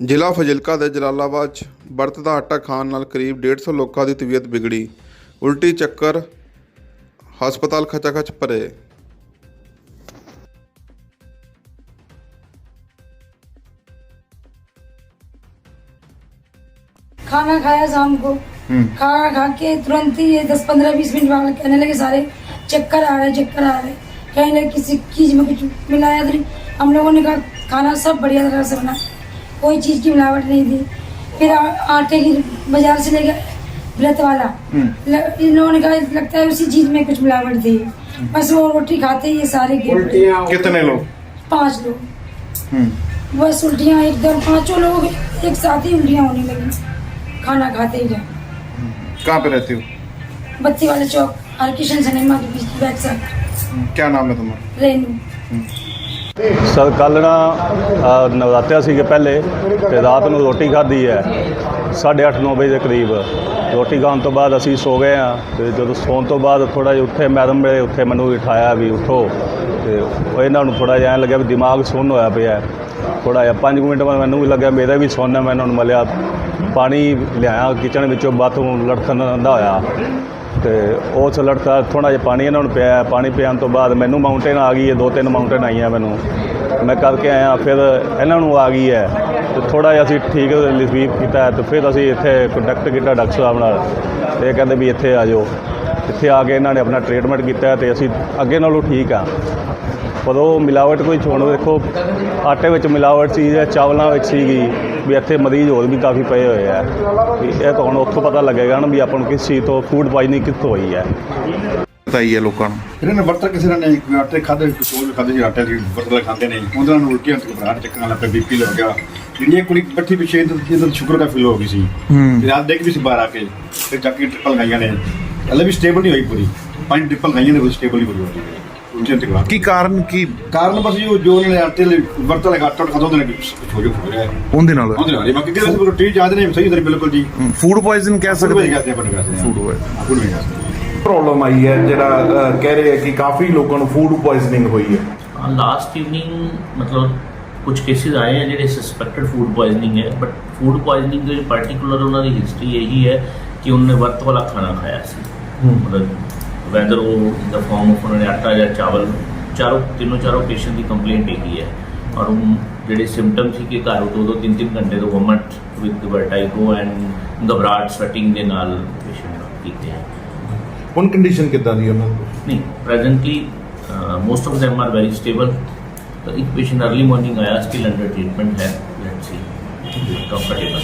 ਜ਼ਿਲ੍ਹਾ ਫਜ਼ਿਲਕਾ ਦੇ ਜਲਾਲਾਬਾਦ 'ਚ ਵਰਤ ਦਾ ਆਟਾ ਖਾਣ ਨਾਲ ਕਰੀਬ 150 ਲੋਕਾਂ ਦੀ ਤਬੀਅਤ ਵਿਗੜੀ ਉਲਟੀ ਚੱਕਰ ਹਸਪਤਾਲ ਖਚਾਖਚ ਭਰੇ खाना खाया शाम को खाना खा के तुरंत ही ये दस पंद्रह बीस मिनट बाद कहने लगे सारे चक्कर आ रहे चक्कर आ रहे कहने लगे किसी चीज में कुछ मिलाया तो नहीं हम लोगों ने कहा खाना सब बढ़िया तरह से बना कोई चीज़ की मिलावट नहीं थी। फिर आ, आटे की बाज़ार से लेके व्रत वाला ल- इन लोगों ने कहा लगता है उसी चीज़ में कुछ मिलावट थी। बस वो रोटी खाते ये सारे कितने लोग? पाँच लोग। बस उल्टियाँ एकदम पाँचों लोग एक साथ ही उल्टियाँ होने लगी। खाना खाते ही जाए कहाँ पे रहती हो? बत्ती वाले चौक हरकिशन सिनेमा के पीछे बैक साइड क्या नाम है तुम्हारा? रेनू। ਸਰ, ਕੱਲ੍ਹ ਨਾ ਨਵਰਾਤਿਆ ਸੀਗੇ ਪਹਿਲੇ ਤੇ ਰਾਤ ਨੂੰ ਰੋਟੀ ਖਾਧੀ ਹੈ। 8:30 9 ਵਜੇ ਦੇ ਕਰੀਬ। ਰੋਟੀ ਖਾਣ ਤੋਂ ਬਾਅਦ ਅਸੀਂ ਸੋ ਗਏ ਆ ਤੇ ਜਦੋਂ ਸੌਣ ਤੋਂ ਬਾਅਦ ਥੋੜਾ ਜਿਹਾ ਉੱਠੇ, ਮੈਡਮ ਮੇਰੇ ਉੱਥੇ ਮੈਨੂੰ ਉਠਾਇਆ ਵੀ ਉਠੋ। ਤੇ ਇਹਨਾਂ ਨੂੰ ਥੋੜਾ ਜਿਹਾ ਐਂ ਲੱਗਿਆ ਵੀ ਦਿਮਾਗ ਸੁੰਨ ਹੋਇਆ ਪਿਆ ਥੋੜਾ ਜਿਹਾ 5 ਮਿੰਟ ਬਾਅਦ ਮੈਨੂੰ ਵੀ ਲੱਗਿਆ, ਮੇਰਾ ਵੀ ਸੁੰਨ ਮੈਂ ਇਹਨਾਂ ਨੂੰ ਮਲਿਆ। ਪਾਣੀ ਲਿਆਇਆ, ਕਿਚਨ ਵਿੱਚੋਂ ਬਾਥਰੂਮ ਲੜਖਣ ਦਾ ਹੋਇਆ। ਤੇ ਉਹ ਲੜਕਾ ਥੋੜਾ ਜਿਹਾ ਪਾਣੀ ਇਹਨਾਂ ਨੂੰ ਪਿਆ, ਪਾਣੀ ਪਿਆਉਣ ਤੋਂ ਬਾਅਦ ਮੈਨੂੰ ਮਾਊਂਟੇਨ ਆ ਗਈ ਹੈ, ਦੋ ਤਿੰਨ ਮਾਊਂਟੇਨ ਆਈਆਂ ਮੈਨੂੰ। ਮੈਂ ਕਰਕੇ ਆਇਆ, ਫਿਰ ਇਹਨਾਂ ਨੂੰ ਆ ਗਈ ਹੈ। ਤੇ ਥੋੜਾ ਜਿਹਾ ਅਸੀਂ ਠੀਕ ਰਿਲੀਫ ਕੀਤਾ ਹੈ, ਤੇ ਫਿਰ ਅਸੀਂ ਇੱਥੇ ਕੰਟੈਕਟ ਕੀਤਾ ਡਾਕਟਰ ਸਾਹਿਬ ਨਾਲ। ਤੇ ਇਹ ਕਹਿੰਦੇ ਵੀ ਇੱਥੇ ਆ ਜਾਓ। ਇੱਥੇ ਆ ਕੇ ਇਹਨਾਂ ਨੇ ਆਪਣਾ ਟ੍ਰੀਟਮੈਂਟ ਕੀਤਾ ਤੇ ਅਸੀਂ ਅੱਗੇ ਨਾਲੋਂ ਠੀਕ ਆ ਪਰ ਮਿਲਾਵਟ ਕੋਈ ਹੁਣ ਦੇਖੋ ਆਟੇ ਵਿੱਚ ਮਿਲਾਵਟ ਸੀ ਜਾਂ ਚਾਵਲਾਂ ਵਿੱਚ ਸੀਗੀ ਵੀ ਇੱਥੇ ਮਰੀਜ਼ ਹੋਰ ਵੀ ਕਾਫੀ ਪਏ ਹੋਏ ਆ। ਇਹ ਤਾਂ ਹੁਣ ਉੱਥੋਂ ਪਤਾ ਲੱਗੇਗਾ ਨਾ ਵੀ ਆਪਾਂ ਨੂੰ ਕਿਸ ਚੀਜ਼ ਤੋਂ ਫੂਡ ਪਾਈਜ਼ਨਿੰਗ ਕਿੱਥੋਂ ਹੋਈ ਹੈ। ਪਤਾਈ ਹੈ ਲੋਕਾਂ ਨੂੰ। ਇਹਨਾਂ ਨੇ ਵਰਤ ਕਿਸੇ ਨੇ ਇੱਕ ਆਟੇ ਖਾਦੇ ਕੋਲ ਖਾਦੇ ਜਿਹੜਾ ਆਟੇ ਦੀ ਵਰਤਲ ਖਾਂਦੇ ਨੇ। ਉਹਨਾਂ ਨੂੰ ਉਲਟੀਆਂ ਤੇ ਘਬਰਾਹਟ ਚੱਕਣ ਲੱਗ ਪਿਆ ਬੀਪੀ ਲੱਗ ਗਿਆ। ਜਿਹੜੀ ਕੁੜੀ ਬੱਠੀ ਪਿਛੇ ਇਹਨੂੰ ਸ਼ੂਗਰ ਦਾ ਫੀਲ ਹੋ ਗਈ ਸੀ। ਯਾਦ ਦੇਖ ਵੀ ਸੀ ਬਾਹਰ ਆ ਕੇ ਫਿਰ ਜਾ ਕੇ ਟ੍ਰਿਪਲ ਨੇ। ਹਲੇ ਵੀ ਸਟੇਬਲ ਨਹੀਂ ਹੋਈ ਪੂਰੀ। ਪੰਜ ਟ੍ਰਿਪਲ ਗਾਈਆਂ ਨੇ ਕੋਈ ਸਟੇਬਲ ਨਹੀਂ ਹੋਈ ਕੀ ਕਾਰਨ ਕੀ? ਕਾਰਨ ਬਸ ਜੋ ਜੋ ਨੇ ਆਟੇ ਲਈ ਵਰਤਰ ਲਗਾ ਆਟਾ ਖਾਦੋਂ ਨੇ ਹੋ ਜੋ ਹੋ ਰਿਹਾ ਹੈ ਉਹਦੇ ਨਾਲ? ਉਹਦੇ ਨਾਲ ਹੀ। ਬਾਕੀ ਕਿਹਦੇ ਸੀ ਰੋਟੀ ਜ਼ਿਆਦਾ ਨਹੀਂ ਸਹੀ ਤਰੀ ਬਿਲਕੁਲ ਜੀ। ਫੂਡ ਪੋਇਜ਼ਨ ਕਹਿ ਫੂਡ ਵੇਚ ਸਕਦੇ ਕਰਦੇ ਆਪਾਂ ਨੂੰ ਫੂਡ poison। ਫੂਡ ਵੇਚ ਸਕਦੇ ਪ੍ਰੋਬਲਮ ਆਈ ਹੈ ਜਿਹੜਾ ਕਹਿ ਰਹੇ ਹੈ ਕਿ ਕਾਫੀ ਲੋਕਾਂ ਨੂੰ ਫੂਡ ਪੋਇਜ਼ਨਿੰਗ ਹੋਈ ਹੈ। ਲਾਸਟ ਈਵਨਿੰਗ ਮਤਲਬ ਕੁਝ ਕੇਸਿਸ ਆਏ ਹੈ ਜਿਹੜੇ ਸਸਪੈਕਟਡ ਫੂਡ ਪੋਇਜ਼ਨਿੰਗ ਹੈ ਬਟ ਫੂਡ ਪੋਇਜ਼ਨਿੰਗ ਦੇ ਪਾਰਟਿਕੂਲਰ ਉਹਨਾਂ ਦੀ ਹਿਸਟਰੀ ਇਹੀ ਹੈ ਕਿ ਉਹਨੇ ਵਰਤ ਵਾਲਾ ਖਾਣਾ ਖਾਇਆ ਸੀ। ਮਤਲਬ ਵੈਦਰ ਉਹ ਇਨ ਦਾ ਫਾਰਮ ਆਫ ਉਹਨਾਂ ਨੇ ਆਟਾ ਜਾਂ ਚਾਵਲ ਚਾਰੋਂ ਤਿੰਨੋਂ ਚਾਰੋਂ ਪੇਸ਼ੈਂਟ ਦੀ ਕੰਪਲੇਂਟ ਇਹੀ ਹੈ। ਔਰ ਉਹ ਜਿਹੜੇ ਸਿੰਪਟਮ ਸੀ ਕਿ ਘਰ ਤੋਂ ਦੋ ਤਿੰਨ ਤਿੰਨ ਘੰਟੇ ਤੋਂ ਵਮਟ ਵਿਦ ਵਰਟਾਈਗੋ ਐਂਡ ਘਬਰਾਹਟ ਸਵੈਟਿੰਗ ਦੇ ਨਾਲ ਪੇਸ਼ੈਂਟ ਕੀਤੇ ਹੈ। ਹੁਣ ਕੰਡੀਸ਼ਨ ਕਿੱਦਾਂ ਦੀ ਉਹਨਾਂ ਦੀ? ਨਹੀਂ presently most of them are very stable ਤਾਂ ਇੱਕ ਪੇਸ਼ੈਂਟ अर्ਲੀ ਮਾਰਨਿੰਗ ਆਇਆ ਸਟਿਲ ਅੰਡਰ ਟ੍ਰੀਟਮੈਂਟ ਹੈ let's see comfortable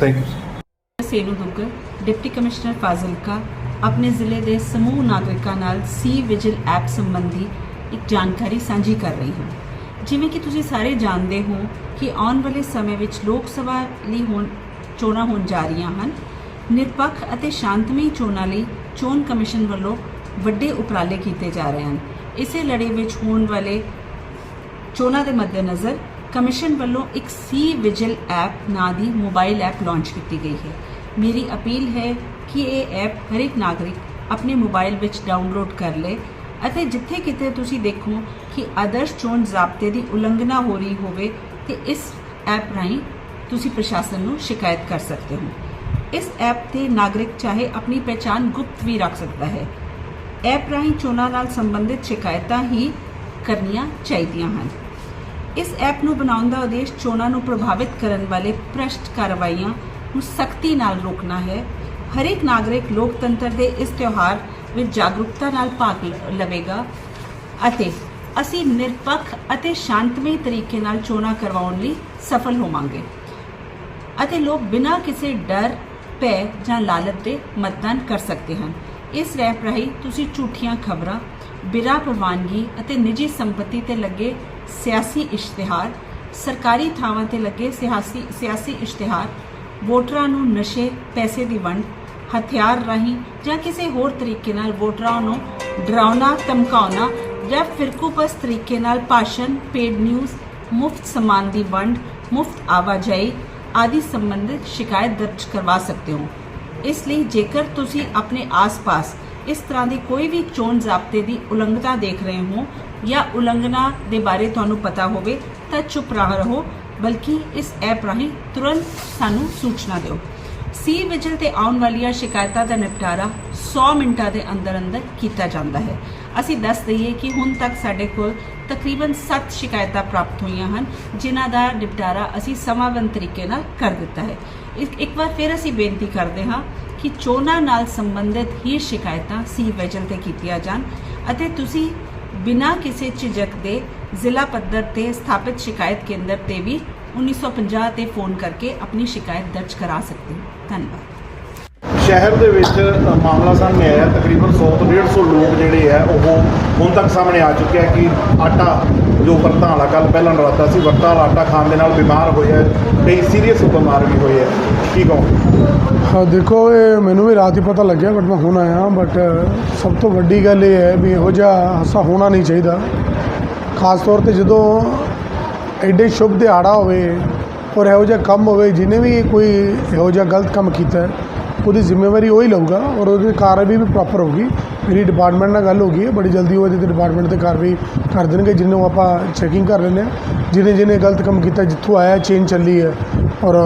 thank you Senu Duggal deputy commissioner Fazilka ਆਪਣੇ ਜ਼ਿਲ੍ਹੇ ਦੇ ਸਮੂਹ ਨਾਗਰਿਕਾਂ ਨਾਲ ਸੀ ਵਿਜਿਲ ਐਪ ਸੰਬੰਧੀ ਇੱਕ ਜਾਣਕਾਰੀ ਸਾਂਝੀ ਕਰ ਰਹੀ ਹਾਂ। ਜਿਵੇਂ ਕਿ ਤੁਸੀਂ ਸਾਰੇ ਜਾਣਦੇ ਹੋ ਕਿ ਆਉਣ ਵਾਲੇ ਸਮੇਂ ਵਿੱਚ ਲੋਕ ਸਭਾ ਲਈ ਹੋਣ, ਚੋਣਾਂ ਹੋਣ ਜਾ ਰਹੀਆਂ ਹਨ। ਨਿਰਪੱਖ ਅਤੇ ਸ਼ਾਂਤਮਈ ਚੋਣਾਂ ਲਈ ਚੋਣ ਕਮਿਸ਼ਨ ਵੱਲੋਂ ਵੱਡੇ ਉਪਰਾਲੇ ਕੀਤੇ ਜਾ ਰਹੇ ਹਨ। ਇਸੇ ਲੜੀ ਵਿੱਚ ਹੋਣ ਵਾਲੇ ਚੋਣਾਂ ਦੇ ਮੱਦੇਨਜ਼ਰ ਕਮਿਸ਼ਨ ਵੱਲੋਂ ਇੱਕ ਸੀ ਵਿਜਿਲ ਐਪ ਨਾਂ ਦੀ ਮੋਬਾਈਲ ਐਪ ਲਾਂਚ ਕੀਤੀ ਗਈ ਹੈ। ਮੇਰੀ ਅਪੀਲ ਹੈ ਕਿ ਇਹ ਐਪ ਹਰ ਇੱਕ ਨਾਗਰਿਕ ਆਪਣੇ ਮੋਬਾਈਲ ਵਿੱਚ ਡਾਊਨਲੋਡ ਕਰ ਲੇ ਅਤੇ ਜਿੱਥੇ ਕਿਤੇ ਤੁਸੀਂ ਦੇਖੋ ਕਿ ਆਦਰਸ਼ ਚੋਣ ਜ਼ਾਬਤੇ ਦੀ ਉਲੰਘਣਾ ਹੋ ਰਹੀ ਹੋਵੇ ਤੇ ਇਸ ਐਪ ਰਾਹੀਂ ਤੁਸੀਂ ਪ੍ਰਸ਼ਾਸਨ ਨੂੰ ਸ਼ਿਕਾਇਤ ਕਰ ਸਕਦੇ ਹੋ। ਇਸ ਐਪ ਤੇ ਨਾਗਰਿਕ ਚਾਹੇ ਆਪਣੀ ਪਛਾਣ ਗੁਪਤ ਵੀ ਰੱਖ ਸਕਦਾ ਹੈ। ਐਪ ਰਾਹੀਂ ਚੋਣਾਂ ਨਾਲ ਸੰਬੰਧਿਤ ਸ਼ਿਕਾਇਤਾਂ ਹੀ ਕਰਨੀਆਂ ਚਾਹੀਦੀਆਂ ਹਨ। ਇਸ ਐਪ ਨੂੰ ਬਣਾਉਣ ਦਾ ਉਦੇਸ਼ ਚੋਣਾਂ ਨੂੰ ਪ੍ਰਭਾਵਿਤ ਕਰਨ ਵਾਲੇ ਭ੍ਰਸ਼ਟ ਕਾਰਵਾਈਆਂ ਨੂੰ ਸਖਤੀ ਨਾਲ ਰੋਕਣਾ ਹੈ। ਹਰੇਕ ਨਾਗਰਿਕ ਲੋਕਤੰਤਰ ਦੇ ਇਸ ਤਿਉਹਾਰ ਵਿੱਚ ਜਾਗਰੂਕਤਾ ਨਾਲ ਭਾਗ ਲ- ਲਵੇਗਾ ਅਤੇ ਅਸੀਂ ਨਿਰਪੱਖ ਅਤੇ ਸ਼ਾਂਤਮਈ ਤਰੀਕੇ ਨਾਲ ਚੋਣਾਂ ਕਰਵਾਉਣ ਲਈ ਸਫਲ ਹੋਵਾਂਗੇ। ਅਤੇ ਲੋਕ ਬਿਨਾਂ ਕਿਸੇ ਡਰ, ਭੈ ਜਾਂ ਲਾਲਚ ਦੇ ਮਤਦਾਨ ਕਰ ਸਕਦੇ ਹਨ। ਇਸ ਰੈਪ ਰਾਹੀਂ ਤੁਸੀਂ ਝੂਠੀਆਂ ਖਬਰਾਂ ਬਿਨਾਂ ਪ੍ਰਵਾਨਗੀ ਅਤੇ ਨਿੱਜੀ ਸੰਪਤੀ ਤੇ ਲੱਗੇ ਸਿਆਸੀ ਇਸ਼ਤਿਹਾਰ, ਸਰਕਾਰੀ ਥਾਵਾਂ ਤੇ ਲੱਗੇ ਸਿਆਸੀ ਸਿਆਸੀ ਇਸ਼ਤਿਹਾਰ ਵੋਟਰਾਂ ਨੂੰ ਨਸ਼ੇ, ਪੈਸੇ ਦੀ ਵੰਡ, ਹਥਿਆਰ ਰਾਹੀਂ ਜਾਂ ਕਿਸੇ ਹੋਰ ਤਰੀਕੇ ਨਾਲ ਵੋਟਰਾਂ ਨੂੰ ਡਰਾਉਣਾ, ਧਮਕਾਉਣਾ ਜਾਂ ਫਿਰਕੂਪਸ ਤਰੀਕੇ ਨਾਲ ਭਾਸ਼ਣ, ਪੇਡ ਨਿਊਜ਼, ਮੁਫਤ ਸਮਾਨ ਦੀ ਵੰਡ, ਮੁਫਤ ਆਵਾਜਾਈ ਆਦਿ ਸੰਬੰਧਿਤ ਸ਼ਿਕਾਇਤ ਦਰਜ ਕਰਵਾ ਸਕਦੇ ਹੋ। ਇਸ ਲਈ ਜੇਕਰ ਤੁਸੀਂ ਆਪਣੇ ਆਸ-ਪਾਸ ਇਸ ਤਰ੍ਹਾਂ ਦੀ ਕੋਈ ਵੀ ਚੋਣ ਜ਼ਾਬਤੇ ਦੀ ਉਲੰਘਣਾ ਦੇਖ ਰਹੇ ਹੋ ਜਾਂ ਉਲੰਘਣਾ ਦੇ ਬਾਰੇ ਤੁਹਾਨੂੰ ਪਤਾ ਹੋਵੇ, ਤਾਂ ਚੁੱਪ ਰਹ ਰਹੋ। ਬਲਕਿ ਇਸ ਐਪ ਰਾਹੀਂ ਤੁਰੰਤ ਸਾਨੂੰ ਸੂਚਨਾ ਦਿਓ। ਸੀ ਵਿਜਲ ਤੇ ਆਉਣ ਵਾਲੀਆਂ ਸ਼ਿਕਾਇਤਾਂ ਦਾ ਨਿਪਟਾਰਾ 100 ਮਿੰਟਾਂ ਦੇ ਅੰਦਰ ਅੰਦਰ ਕੀਤਾ ਜਾਂਦਾ ਹੈ। ਅਸੀਂ ਦੱਸ ਦਈਏ ਕਿ ਹੁਣ ਤੱਕ ਸਾਡੇ ਕੋਲ ਤਕਰੀਬਨ 7 ਸ਼ਿਕਾਇਤਾਂ ਪ੍ਰਾਪਤ ਹੋਈਆਂ ਹਨ, ਜਿਨ੍ਹਾਂ ਦਾ ਨਿਪਟਾਰਾ ਅਸੀਂ ਸਮਾਂਬੰਧ ਤਰੀਕੇ ਨਾਲ ਕਰ ਦਿੱਤਾ ਹੈ। ਇੱਕ ਇੱਕ ਵਾਰ ਫਿਰ ਅਸੀਂ ਬੇਨਤੀ ਕਰਦੇ ਹਾਂ ਕਿ ਚੋਣਾਂ ਨਾਲ ਸੰਬੰਧਿਤ ਹੀ ਸ਼ਿਕਾਇਤਾਂ ਸੀ ਵਿਜਲ ਤੇ ਕੀਤੀਆਂ ਜਾਣ ਅਤੇ ਤੁਸੀਂ ਬਿਨਾਂ ਕਿਸੇ ਝਿਜਕ ਦੇ ਜ਼ਿਲ੍ਹਾ ਪੱਧਰ ਤੇ ਸਥਾਪਿਤ ਸ਼ਿਕਾਇਤ ਕੇਂਦਰ ਤੇ ਵੀ 1950 ਤੇ ਫੋਨ ਕਰਕੇ ਆਪਣੀ ਸ਼ਿਕਾਇਤ ਦਰਜ ਕਰਾ ਸਕਦੇ ਹੋ। ਧੰਨਵਾਦ। ਸ਼ਹਿਰ ਦੇ ਵਿੱਚ ਮਾਮਲਾ ਸਾਹਮਣੇ ਆਇਆ, ਤਕਰੀਬਨ 100 ਤੋਂ 150 ਲੋਕ ਜਿਹੜੇ ਆ, ਉਹ ਹੁਣ ਤੱਕ ਸਾਹਮਣੇ ਆ ਚੁੱਕਿਆ ਕਿ ਆਟਾ, ਜੋ ਵਰਤਾਂ ਵਾਲਾ ਕੱਲ ਪਹਿਲਾਂ ਨਰਾਤਾ ਸੀ ਵਰਤਾਂ ਵਾਲਾ ਆਟਾ ਖਾਣ ਦੇ ਨਾਲ ਬਿਮਾਰ ਹੋਇਆ, ਕਈ ਸੀਰੀਅਸ ਬਿਮਾਰ ਵੀ ਹੋਏ ਆ। ਕੀ ਕਹੋ ਹਾਂ ਦੇਖੋ, ਇਹ ਮੈਨੂੰ ਵੀ ਰਾਤ ਹੀ ਪਤਾ ਲੱਗਿਆ, ਬਟ ਮੈਂ ਹੁਣ ਆਇਆ, ਬਟ ਸਭ ਤੋਂ ਵੱਡੀ ਗੱਲ ਇਹ ਹੈ ਵੀ ਇਹੋ ਜਿਹਾ ਹਾਸਾ ਹੋਣਾ ਨਹੀਂ ਚਾਹੀਦਾ। ਖਾਸ ਤੌਰ ਤੇ ਜਦੋਂ ਐਡੇ ਸ਼ੁਭ ਦਿਹਾੜਾ ਹੋਵੇ, ਔਰ ਇਹੋ ਜਿਹਾ ਕੰਮ ਹੋਵੇ, ਜਿਹਨੇ ਵੀ ਕੋਈ ਇਹੋ ਜਿਹਾ ਗਲਤ ਕੰਮ ਕੀਤਾ ਉਹਦੀ ਜ਼ਿੰਮੇਵਾਰੀ ਉਹ ਹੀ ਲਊਗਾ ਔਰ ਉਹਦੀ ਕਾਰਵਾਈ ਵੀ ਪ੍ਰੋਪਰ ਹੋਊਗੀ। ਮੇਰੀ ਡਿਪਾਰਟਮੈਂਟ ਨਾਲ ਗੱਲ ਹੋ ਗਈ ਹੈ ਬੜੀ ਜਲਦੀ ਉਹ ਇਹਦੇ ਤੇ ਡਿਪਾਰਟਮੈਂਟ ਤੇ ਕਾਰਵਾਈ ਕਰ ਦੇਣਗੇ ਜਿਹਨੂੰ ਆਪਾਂ ਚੈਕਿੰਗ ਕਰ ਲੈਂਦੇ ਹਾਂ। ਜਿਹਨੇ ਜਿਹਨੇ ਗਲਤ ਕੰਮ ਕੀਤਾ ਜਿੱਥੋਂ ਆਇਆ ਚੇਨ ਚੱਲੀ ਹੈ। ਔਰ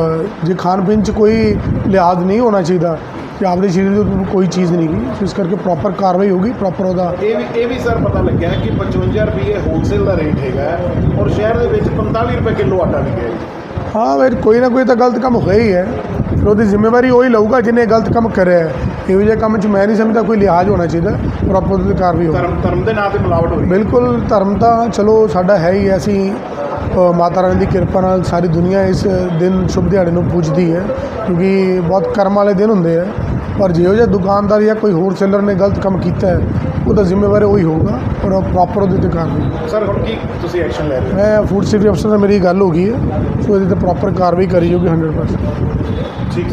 ਜੇ ਖਾਣ ਪੀਣ 'ਚ ਕੋਈ ਲਿਹਾਜ਼ ਨਹੀਂ ਹੋਣਾ ਚਾਹੀਦਾ ਕਿ ਆਪਦੇ ਸਰੀਰ ਦੇ ਕੋਈ ਚੀਜ਼ ਨਹੀਂ ਗਈ ਇਸ ਕਰਕੇ ਪ੍ਰੋਪਰ ਕਾਰਵਾਈ ਹੋਊਗੀ ਪ੍ਰੋਪਰ ਉਹਦਾ ਇਹ ਵੀ ਇਹ ਵੀ ਸਰ ਪਤਾ ਲੱਗਿਆ ਕਿ 55 ਰੁਪਏ ਹੋਲਸੇਲ ਦਾ ਰੇਟ ਹੈਗਾ ਔਰ ਸ਼ਹਿਰ ਦੇ ਵਿੱਚ 45 ਰੁਪਏ ਕਿਲੋ ਆਟਾ ਵਿਕਿਆ ਹੈ ਫਿਰ ਕੋਈ ਨਾ ਕੋਈ ਤਾਂ ਗਲਤ ਕੰਮ ਹੋਇਆ ਹੀ ਹੈ। ਫਿਰ ਉਹਦੀ ਜ਼ਿੰਮੇਵਾਰੀ ਉਹੀ ਲਊਗਾ ਜਿਹਨੇ ਗਲਤ ਕੰਮ ਕਰਿਆ ਹੈ। ਇਹੋ ਜਿਹੇ ਕੰਮ 'ਚ ਮੈਂ ਨਹੀਂ ਸਮਝਦਾ ਕੋਈ ਲਿਹਾਜ਼ ਹੋਣਾ ਚਾਹੀਦਾ ਪ੍ਰੋਪਰ ਤੇ ਕਾਰਵਾਈ ਹੋਵੇ ਧਰਮ ਧਰਮ ਦੇ ਨਾਂ ਤੇ ਮਿਲਾਵਟ ਹੋ ਰਹੀ ਹੈ ਬਿਲਕੁਲ ਧਰਮ ਤਾਂ ਚਲੋ ਸਾਡਾ ਹੈ ਹੀ। ਅਸੀਂ ਮਾਤਾ ਰਾਣੀ ਦੀ ਕਿਰਪਾ ਨਾਲ ਸਾਰੀ ਦੁਨੀਆ ਇਸ ਦਿਨ ਸ਼ੁਭ ਦਿਹਾੜੇ ਨੂੰ ਪੂਜਦੀ ਹੈ ਕਿਉਂਕਿ ਬਹੁਤ ਕਰਮ ਵਾਲੇ ਦਿਨ ਹੁੰਦੇ ਆ। ਪਰ ਜਿਹੋ ਜਿਹਾ ਦੁਕਾਨਦਾਰ ਜਾਂ ਕੋਈ ਹੋਰ ਸੇਲਰ ਨੇ ਗਲਤ ਕੰਮ ਕੀਤਾ ਹੈ ਉਹਦਾ ਜ਼ਿੰਮੇਵਾਰ ਉਹੀ ਹੋਊਗਾ ਔਰ ਪ੍ਰੋਪਰ ਉਹਦੇ ਤੇ ਕਾਰਵਾਈ ਸਰ ਹੁਣ ਕੀ ਤੁਸੀਂ ਐਕਸ਼ਨ ਲੈ ਰਹੇ ਹੋ? ਮੈਂ ਫੂਡ ਸੇਫਟੀ ਅਫਸਰ ਨਾਲ ਮੇਰੀ ਗੱਲ ਹੋ ਗਈ ਹੈ ਸੋ ਇਹਦੇ ਤੇ ਪ੍ਰੋਪਰ ਕਾਰਵਾਈ ਕਰੀ ਜਾਊਗੀ 100% ਠੀਕ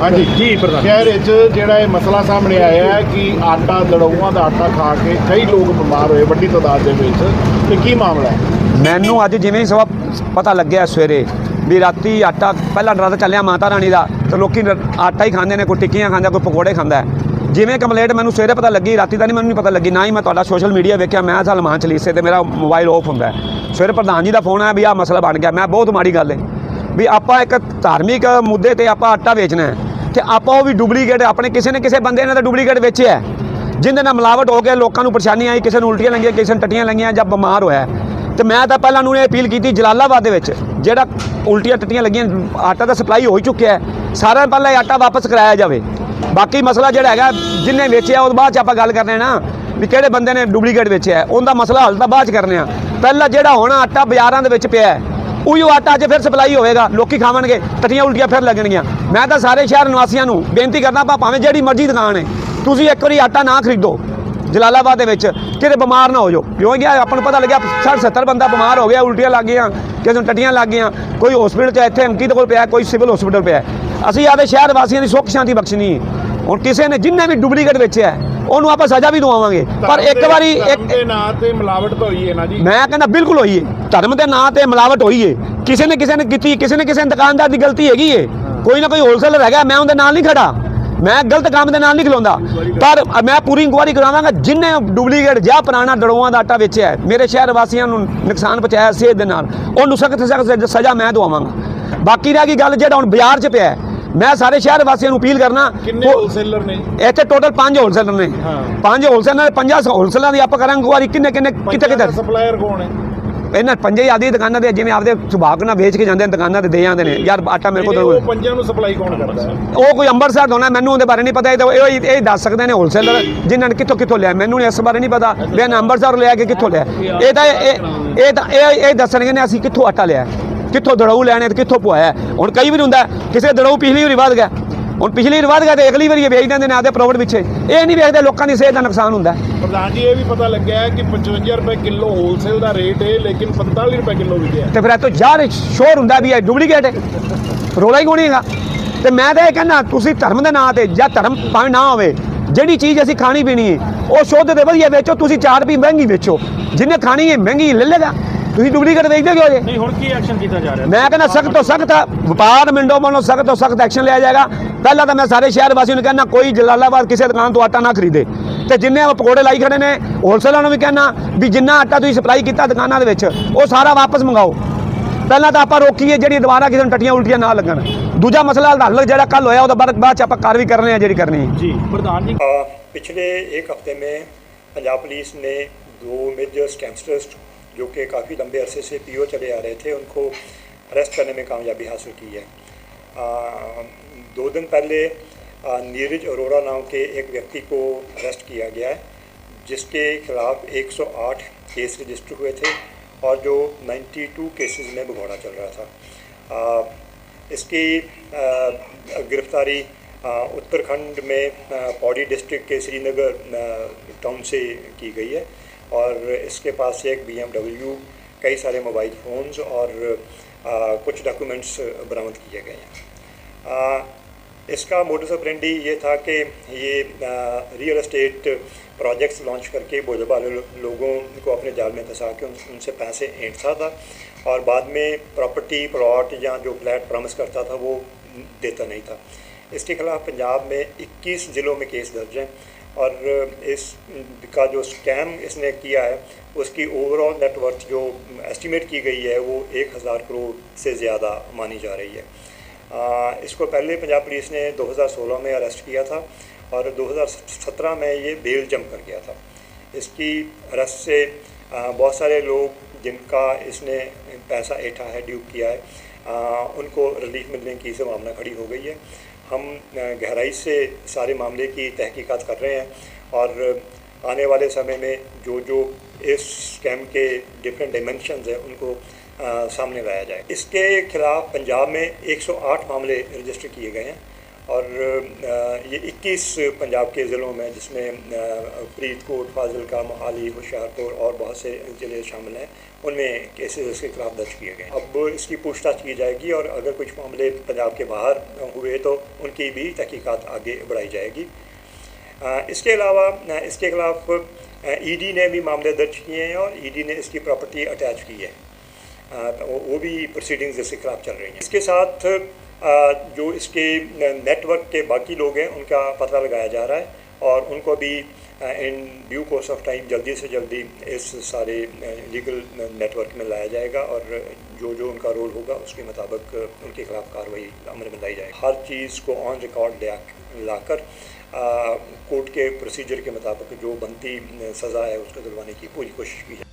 ਹਾਂਜੀ ਜੀ ਪ੍ਰਧਾਨ। ਸ਼ਹਿਰ ਵਿੱਚ ਜਿਹੜਾ ਇਹ ਮਸਲਾ ਸਾਹਮਣੇ ਆਇਆ ਹੈ ਕਿ ਆਟਾ ਲੜੌਆਂ ਦਾ ਆਟਾ ਖਾ ਕੇ ਕਈ ਲੋਕ ਬਿਮਾਰ ਹੋਏ ਵੱਡੀ ਤਾਦਾਦ ਦੇ ਵਿੱਚ ਤੇ ਕੀ ਮਾਮਲਾ ਹੈ? ਮੈਨੂੰ ਅੱਜ ਜਿਵੇਂ ਹੀ ਸਵਾ ਪਤਾ ਲੱਗਿਆ ਸਵੇਰੇ ਵੀ ਰਾਤੀ ਆਟਾ ਪਹਿਲਾਂ ਡਰਾ ਚੱਲਿਆ ਮਾਤਾ ਰਾਣੀ ਦਾ ਤੇ ਲੋਕੀ ਰ- ਆਟਾ ਹੀ ਖਾਂਦੇ ਨੇ ਕੋਈ ਟਿੱਕੀਆਂ ਖਾਂਦਾ ਕੋਈ ਪਕੌੜੇ ਖਾਂਦਾ ਹੈ। ਜਿਵੇਂ ਕੰਪਲੇਂਟ ਮੈਨੂੰ ਸਵੇਰੇ ਪਤਾ ਲੱਗੀ, ਰਾਤੀ ਤਾਂ ਨਹੀਂ ਮੈਨੂੰ ਨਹੀਂ ਪਤਾ ਲੱਗੀ, ਨਾ ਹੀ ਮੈਂ ਤੁਹਾਡਾ ਸੋਸ਼ਲ ਮੀਡੀਆ ਵੇਖਿਆ, ਮੈਂ ਸਲਮਾਨ ਚਲੀਸੇ ਤੇ ਮੇਰਾ ਮੋਬਾਈਲ ਆਫ ਹੁੰਦਾ ਸਵੇਰੇ ਪ੍ਰਧਾਨ ਜੀ ਦਾ ਫੋਨ ਆਇਆ ਵੀ ਆਹ ਮਸਲਾ ਬਣ ਗਿਆ, ਮੈਂ ਬਹੁਤ ਮਾੜੀ ਗੱਲ ਹੈ। ਵੀ ਆਪਾਂ ਇੱਕ ਧਾਰਮਿਕ ਮੁੱਦੇ ਤੇ ਆਪਾਂ ਆਟਾ ਵੇਚਣਾ ਹੈ, ਤੇ ਆਪਾਂ ਉਹ ਵੀ ਡੁਪਲੀਕੇਟ ਆਪਣੇ ਕਿਸੇ ਨੇ ਕਿਸੇ ਬੰਦੇ ਨੇ ਤਾਂ ਡੁਪਲੀਕੇਟ ਵੇਚਿਆ ਹੈ। ਜਿਹਦੇ ਨਾਲ ਮਿਲਾਵਟ ਹੋ ਕੇ ਲੋਕਾਂ ਨੂੰ ਪਰੇਸ਼ਾਨੀ ਆਈ, ਕਿਸੇ ਨੂੰ ਉਲਟੀਆਂ ਲੱਗੀਆਂ, ਕਿਸੇ ਨੂੰ ਟੱਟੀਆਂ ਲੱਗੀਆਂ ਜਾਂ ਬਿਮਾਰ ਹੋਇਆ ਤੇ ਮੈਂ ਤਾਂ ਪਹਿਲਾਂ ਨੂੰ ਇਹ ਅਪੀਲ ਕੀਤੀ, ਜਲਾਲਾਬਾਦ ਦੇ ਵਿੱਚ, ਜਿਹੜਾ ਉਲਟੀਆਂ ਟੱਟੀਆਂ ਲੱਗੀਆਂ, ਆਟਾ ਦਾ ਸਪਲਾਈ ਹੋ ਹੀ ਚੁੱਕਿਆ ਸਾਰਿਆਂ ਤੋਂ ਪਹਿਲਾਂ ਇਹ ਆਟਾ ਵਾਪਸ ਕਰਾਇਆ ਜਾਵੇ। ਬਾਕੀ ਮਸਲਾ ਜਿਹੜਾ ਹੈਗਾ, ਜਿੰਨੇ ਵੇਚਿਆ, ਉਹ ਬਾਅਦ ਚ ਆਪਾਂ ਗੱਲ ਕਰਨੇ ਆ ਨਾ, ਵੀ ਕਿਹੜੇ ਬੰਦੇ ਨੇ ਡੁਪਲੀਕੇਟ ਵੇਚਿਆ ਉਹਦਾ ਮਸਲਾ ਹੱਲ ਤਾਂ ਬਾਅਦ ਚ ਕਰਨੇ ਆ। ਪਹਿਲਾਂ ਜਿਹੜਾ ਹੁਣ ਆਟਾ ਬਾਜ਼ਾਰਾਂ ਦੇ ਵਿੱਚ ਪਿਆ ਉਹੀ ਉਹੀਓ ਆਟਾ ਅੱਜ ਫਿਰ ਸਪਲਾਈ ਹੋਵੇਗਾ, ਲੋਕੀ ਖਾਵਣਗੇ ਟੱਟੀਆਂ ਉਲਟੀਆਂ ਫਿਰ ਲੱਗਣਗੀਆਂ। ਮੈਂ ਤਾਂ ਸਾਰੇ ਸ਼ਹਿਰ ਨਿਵਾਸੀਆਂ ਨੂੰ ਬੇਨਤੀ ਕਰਦਾ ਪਾ ਭਾਵੇਂ ਜਿਹੜੀ ਮਰਜ਼ੀ ਦੁਕਾਨ ਹੈ, ਤੁਸੀਂ ਇੱਕ ਵਾਰੀ ਆਟਾ ਨਾ ਖਰੀਦੋ, ਜਲਾਲਾਬਾਦ ਦੇ ਵਿੱਚ, ਕਿਤੇ ਬਿਮਾਰ ਨਾ ਹੋ ਜਾਓ। ਕਿਉਂਕਿ ਆਪਾਂ ਨੂੰ ਪਤਾ ਲੱਗਿਆ 60 70 ਬੰਦਾ ਬਿਮਾਰ ਹੋ ਗਿਆ, ਉਲਟੀਆਂ ਲੱਗ ਗਈਆਂ, ਕਿਸੇ ਨੂੰ ਟੱਟੀਆਂ ਲੱਗ ਗਈਆਂ, ਕੋਈ ਹਸਪੀਟਲ 'ਚ ਇੱਥੇ ਅੰਕਿਤ ਕੋਲ ਪਿਆ, ਕੋਈ ਸਿਵਲ ਹਸਪੀਟਲ ਪਿਆ। ਅਸੀਂ ਆਦੇ ਸ਼ਹਿਰ ਵਾਸੀਆਂ ਦੀ ਸੁੱਖ ਸ਼ਾਂਤੀ ਬਖਸ਼ਣੀ ਹੈ। ਹੁਣ ਕਿਸੇ ਨੇ ਜਿੰਨੇ ਵੀ ਡੁਪਲੀਕੇਟ ਵੇਚਿਆ ਹੈ, ਉਹਨੂੰ ਆਪਾਂ ਸਜ਼ਾ ਵੀ ਦਵਾਵਾਂਗੇ। ਪਰ ਇੱਕ ਵਾਰੀ ਇੱਕ ਦੇ ਨਾਂ ਤੇ ਮਿਲਾਵਟ ਤਾਂ ਹੋਈ ਹੈ ਨਾ ਜੀ। ਮੈਂ ਕਹਿੰਦਾ ਬਿਲਕੁਲ ਹੋਈ ਏ ਧਰਮ ਦੇ ਨਾਂ ਤੇ ਮਿਲਾਵਟ ਹੋਈ ਏ ਕਿਸੇ ਨੇ ਕਿਸੇ ਨੇ ਕੀਤੀ ਕਿਸੇ ਨੇ ਕਿਸੇ ਦੁਕਾਨਦਾਰ ਦੀ ਗਲਤੀ ਹੈਗੀ ਏ ਕੋਈ ਨਾ ਕੋਈ ਹੋਲਸੇਲਰ ਹੈਗਾ ਮੈਂ ਉਹਦੇ ਨਾਲ ਨਹੀਂ ਖੜਾ। ਮੈਂ ਗਲਤ ਕੰਮ ਦੇ ਨਾਲ ਨਹੀਂ ਖਲੋਂਦਾ। ਪਰ ਮੈਂ ਪੂਰੀ ਇਨਕੁਆਇਰੀ ਕਰਾਵਾਂਗਾ ਜਿੰਨੇ ਡੁਪਲੀਕੇਟ ਜਾਂ ਪੁਰਾਣਾ ਡੜੋਆਂ ਦਾ ਆਟਾ ਵੇਚਿਆ ਹੈ, ਮੇਰੇ ਸ਼ਹਿਰ ਵਾਸੀਆਂ ਨੂੰ ਨੁਕਸਾਨ ਪਹੁੰਚਾਇਆ ਸਿਹਤ ਦੇ ਨਾਲ ਉਹਨੂੰ ਸਖਤ ਸਖਤ ਸਜ਼ਾ ਮੈਂ ਦਵਾਵਾਂਗਾ। ਬਾਕੀ ਰਹਿ ਗਈ ਗੱਲ ਜਿਹੜਾ ਹੁਣ ਬਾਜ਼ਾਰ 'ਚ ਪਿਆ ਹੈ, ਮੈਂ ਸਾਰੇ ਸ਼ਹਿਰ ਵਾਸੀਆਂ ਨੂੰ ਅਪੀਲ ਕਰਨਾ ਕਿੰਨੇ ਹੋਲਸੇਲਰ ਨੇ? ਇੱਥੇ ਟੋਟਲ ਪੰਜ ਹੋਲਸੇਲਰ ਨੇ। ਹਾਂ। ਪੰਜ ਹੋਲਸੇਲਰ ਪੰਜਾਂ ਹੋਲਸੇਲਰਾਂ ਦੀ ਆਪਾਂ ਕਰਾਂਗੇ ਇਨਕੁਆਇਰੀ ਕਿੰਨੇ ਕਿੰਨੇ ਕਿੱਥੇ ਕਿੱਥੇ ਸਪਲਾਇਰ ਕੌਣ ਹੈ? ਇਹਨਾਂ ਪੰਜੇ ਆਦੀ ਦੁਕਾਨਾਂ ਦੇ ਜਿਵੇਂ ਆਪਦੇ ਸੁਭਾਗ ਨਾਲ ਵੇਚ ਕੇ ਜਾਂਦੇ ਨੇ ਦੁਕਾਨਾਂ ਤੇ ਦੇ ਜਾਂਦੇ ਨੇ। ਯਾਰ ਆਟਾ ਮੇਰੇ ਕੋਲ ਉਹ ਪੰਜਾਂ ਨੂੰ ਸਪਲਾਈ ਕੌਣ ਕਰਦਾ ਉਹ ਕੋਈ ਅੰਮ੍ਰਿਤਸਰ ਨਾ ਮੈਨੂੰ ਉਹਦੇ ਬਾਰੇ ਨਹੀਂ ਪਤਾ ਇਹ ਇਹ ਇਹ ਦੱਸ ਸਕਦੇ ਨੇ ਹੋਲਸੇਲਰ ਜਿਨ੍ਹਾਂ ਨੇ ਕਿੱਥੋਂ ਕਿੱਥੋਂ ਲਿਆ। ਮੈਨੂੰ ਇਸ ਬਾਰੇ ਨਹੀਂ ਪਤਾ। ਵੀ ਇਹਨਾਂ ਅੰਮ੍ਰਿਤਸਰ ਲਿਆ ਕਿ ਕਿੱਥੋਂ ਲਿਆ। ਇਹ ਤਾਂ ਇਹ ਇਹ ਤਾਂ ਇਹ ਇਹ ਦੱਸਣਗੇ ਨੇ ਅਸੀਂ ਕਿੱਥੋਂ ਆਟਾ ਲਿਆ। ਕਿੱਥੋਂ ਦੜਾਊ ਲੈਣੇ ਤੇ ਕਿੱਥੋਂ ਪਵਾਇਆ? ਹੁਣ ਕਈ ਵਾਰ ਹੁੰਦਾ ਕਿਸੇ ਦੜਾਊ ਪਿਛਲੀ ਵਾਰੀ ਵੱਧ ਗਿਆ। ਹੁਣ ਪਿਛਲੀ ਵਾਰੀ ਵੱਧ ਗਿਆ ਤੇ ਅਗਲੀ ਵਾਰੀ ਇਹ ਵੇਚ ਦਿੰਦੇ ਨੇ ਆਦੇ ਪ੍ਰੋਫਿਟ ਪਿੱਛੇ। ਇਹ ਨਹੀਂ ਵੇਖਦੇ ਲੋਕਾਂ ਦੀ ਸਿਹਤ ਦਾ ਨੁਕਸਾਨ ਹੁੰਦਾ। ਪ੍ਰਧਾਨ ਜੀ ਇਹ ਵੀ ਪਤਾ ਲੱਗਿਆ ਹੈ ਕਿ 55 ਰੁਪਏ ਕਿਲੋ ਹੋਲਸੇਲ ਦਾ ਰੇਟ ਹੈ ਲੇਕਿਨ 45 ਰੁਪਏ ਕਿਲੋ ਵਿਕਿਆ ਤੇ ਫਿਰ ਇਹ ਤੋਂ ਜ਼ਾਹਰ ਸ਼ੋਰ ਹੁੰਦਾ ਵੀ ਇਹ ਡੁਪਲੀਕੇਟ ਹੈ। ਰੋਲਾ ਹੀ ਕੋਈ ਹੈਗਾ? ਤੇ ਮੈਂ ਤਾਂ ਇਹ ਕਹਿੰਦਾ ਤੁਸੀਂ ਧਰਮ ਦੇ ਨਾਂ ਤੇ ਜਾਂ ਧਰਮ ਭਾਵੇਂ ਨਾ ਹੋਵੇ ਜਿਹੜੀ ਚੀਜ਼ ਅਸੀਂ ਖਾਣੀ ਪੀਣੀ ਹੈ ਉਹ ਸ਼ੁੱਧ ਤੇ ਵਧੀਆ ਵੇਚੋ ਤੁਸੀਂ 4 ਰੁਪਏ ਮਹਿੰਗੀ ਵੇਚੋ। ਜਿਹਨੇ ਖਾਣੀ ਹੈ ਮਹਿੰਗੀ ਲੈ ਲੇਗਾ ਤੁਸੀਂ ਡੁਪਲੀਕੇਟ ਵੇਚਦੇ ਕਿਉਂ ਜੇ ਨਹੀਂ ਹੁਣ ਕੀ ਐਕਸ਼ਨ ਕੀਤਾ ਜਾ ਰਿਹਾ? ਮੈਂ ਕਹਿੰਦਾ ਸਖਤ ਤੋਂ ਸਖਤ ਵਪਾਰ ਮਿੰਡੋ ਵੱਲੋਂ ਸਖਤ ਤੋਂ ਸਖਤ ਐਕਸ਼ਨ ਲਿਆ ਜਾਏਗਾ। ਪਹਿਲਾਂ ਤਾਂ ਮੈਂ ਸਾਰੇ ਸ਼ਹਿਰ ਵਾਸੀਆਂ ਨੂੰ ਕਹਿੰਦਾ ਕੋਈ ਜਲਾਲਾਬਾਦ ਕਿਸੇ ਦੁਕਾਨ ਤੋਂ ਆਟਾ ਨਾ ਖਰੀਦੇ। ਤੇ ਜਿੰਨੇ ਆ ਪਕੌੜੇ ਲਾਈ ਖੜੇ ਨੇ ਹੋਲਸੇਲਰਾਂ ਨੂੰ ਵੀ ਕਹਿੰਦਾ ਵੀ ਜਿੰਨਾ ਆਟਾ ਤੁਸੀਂ ਸਪਲਾਈ ਕੀਤਾ ਦੁਕਾਨਾਂ ਦੇ ਵਿੱਚ ਉਹ ਸਾਰਾ ਵਾਪਸ ਮੰਗਾਓ। ਪਹਿਲਾਂ ਤਾਂ ਆਪਾਂ ਰੋਕੀਏ ਜਿਹੜੀ ਦੁਬਾਰਾ ਕਿਸੇ ਨੂੰ ਟੱਟੀਆਂ ਉਲਟੀਆਂ ਨਾ ਲੱਗਣ। ਦੂਜਾ ਮਸਲਾ ਹੱਲ ਜਿਹੜਾ ਕੱਲ ਹੋਇਆ ਉਹਦਾ ਬਾਅਦ ਚ ਆਪਾਂ ਕਾਰ ਵੀ ਕਰਨੇ ਆ ਜਿਹੜੀ ਕਰਨੀ ਜੀ ਪ੍ਰਧਾਨ ਜੀ। ਪਿਛਲੇ ਇੱਕ ਹਫ਼ਤੇ ਮੇ ਪੰਜਾਬ ਪੁਲਿਸ ਨੇ ਦੋ ਮੇਜਰ ਗੈਂਗਸਟਰਸ जो कि काफ़ी लंबे अरसे से पीओ चले आ रहे थे उनको अरेस्ट करने में कामयाबी हासिल की है। आ, दो दिन पहले नीरज अरोड़ा नाम के एक व्यक्ति को अरेस्ट किया गया है जिसके खिलाफ 108 केस रजिस्टर हुए थे और जो 92 केसेस में भगौड़ा चल रहा था। आ, इसकी गिरफ्तारी उत्तराखंड में पौड़ी डिस्ट्रिक्ट के श्रीनगर टाउन से की गई है। और इसके पास एक बीएमडब्ल्यू कई सारे मोबाइल फ़ोन्स और आ, कुछ डॉक्यूमेंट्स बरामद किए गए हैं। इसका मोडस ऑपरेंडी ये था कि ये आ, रियल एस्टेट प्रोजेक्ट्स लॉन्च करके भोले भाले लो- लोगों को अपने जाल में फंसा के उन, उनसे पैसे ऐंठता था और बाद में प्रॉपर्टी प्लॉट या जो फ्लैट प्रॉमिस करता था वो देता नहीं था। इसके खिलाफ पंजाब में 21 ज़िलों में केस दर्ज हैं। और इस का जो स्कैम इसने किया है उसकी ओवरऑल नेटवर्थ जो एस्टिमेट की गई है वो एक हज़ार करोड़ से ज़्यादा मानी जा रही है। आ, इसको पहले पंजाब पुलिस ने 2016 में अरेस्ट किया था और 2017 में ये बेल जम कर गया था। इसकी अरेस्ट से आ, बहुत सारे लोग जिनका इसने पैसा ऐठा है ड्यूब किया है आ, उनको रिलीफ मिलने की संभावना खड़ी हो गई है। हम गहराई से सारे मामले की तहकीकात कर रहे हैं और आने वाले समय में जो जो इस स्कैम के डिफरेंट डायमेंशंस हैं उनको आ, सामने लाया जाए। इसके खिलाफ पंजाब में 108 मामले रजिस्टर किए गए हैं। और ये 21 पंजाब के ज़िलों में जिसमें फरीदकोट, फाजिलका, मोहाली, होशियारपुर और बहुत से ज़िले शामिल हैं, उनमें केसेस इसके खिलाफ दर्ज किए गए। अब इसकी पूछताछ की जाएगी और अगर कुछ मामले पंजाब के बाहर हुए तो उनकी भी तहकीकात आगे बढ़ाई जाएगी। इसके अलावा इसके खिलाफ ईडी ने भी मामले दर्ज किए हैं और ईडी ने इसकी प्रॉपर्टी अटैच की है। तो वो भी प्रोसीडिंग्स इसके खिलाफ चल रही हैं। इसके साथ जो इसके नेटवर्क के बाकी लोग हैं, उनका पता लगाया जा रहा है और उनको भी in due course of time जल्दी से जल्दी इस सारे लीगल नेटवर्क में लाया जाएगा और जो जो उनका रोल होगा, उसके मुताबिक उनके खिलाफ कार्रवाई अमल में लाई जाएगी। हर चीज़ को ऑन रिकॉर्ड लाकर कोर्ट के प्रोसीजर के मुताबिक जो बनती सज़ा है, उसको दिलवाने की पूरी कोशिश की है